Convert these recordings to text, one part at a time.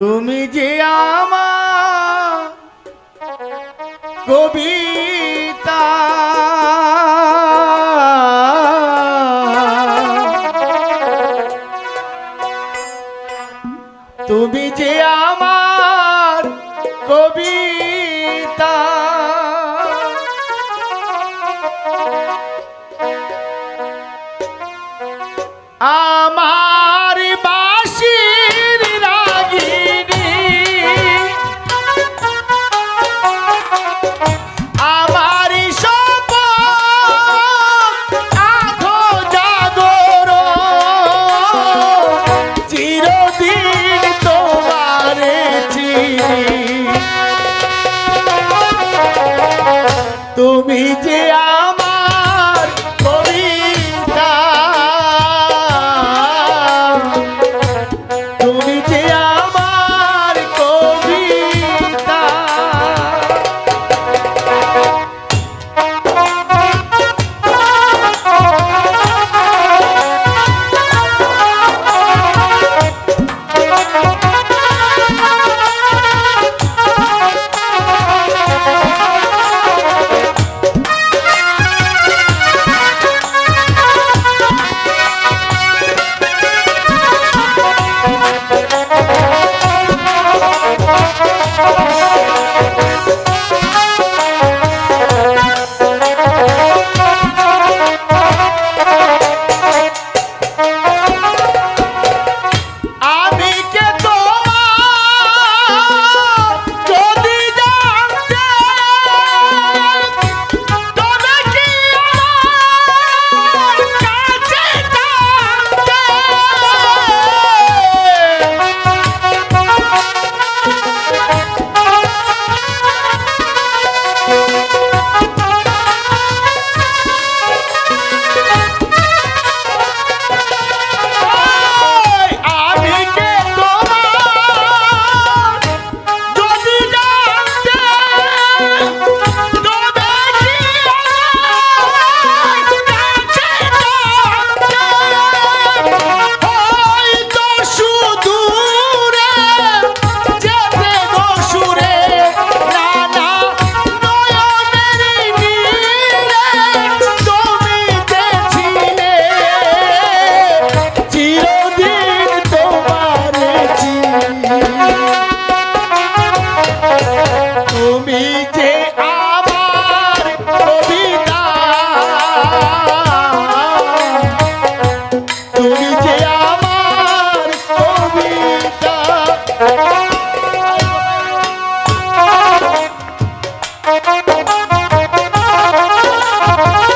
তুমি যে কবিতা। তুমি যে আমার কবিতা। আমার তুমি যে আমার Thank you.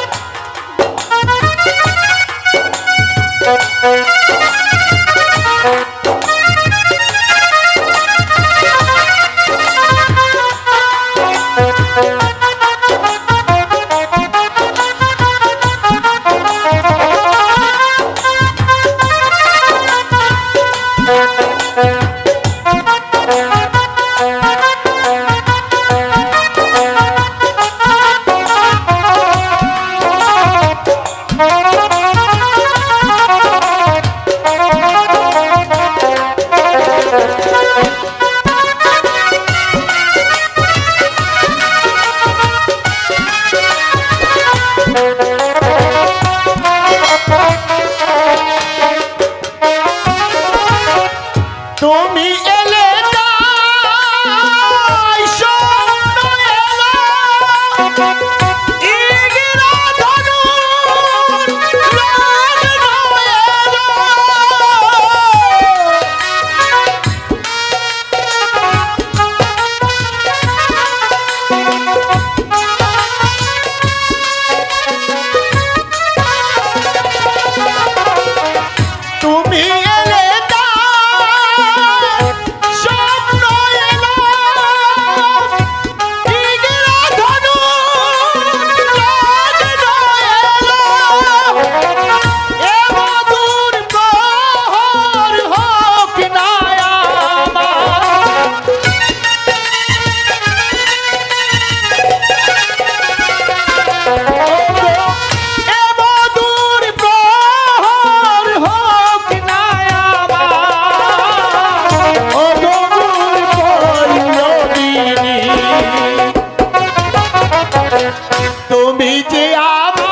আমার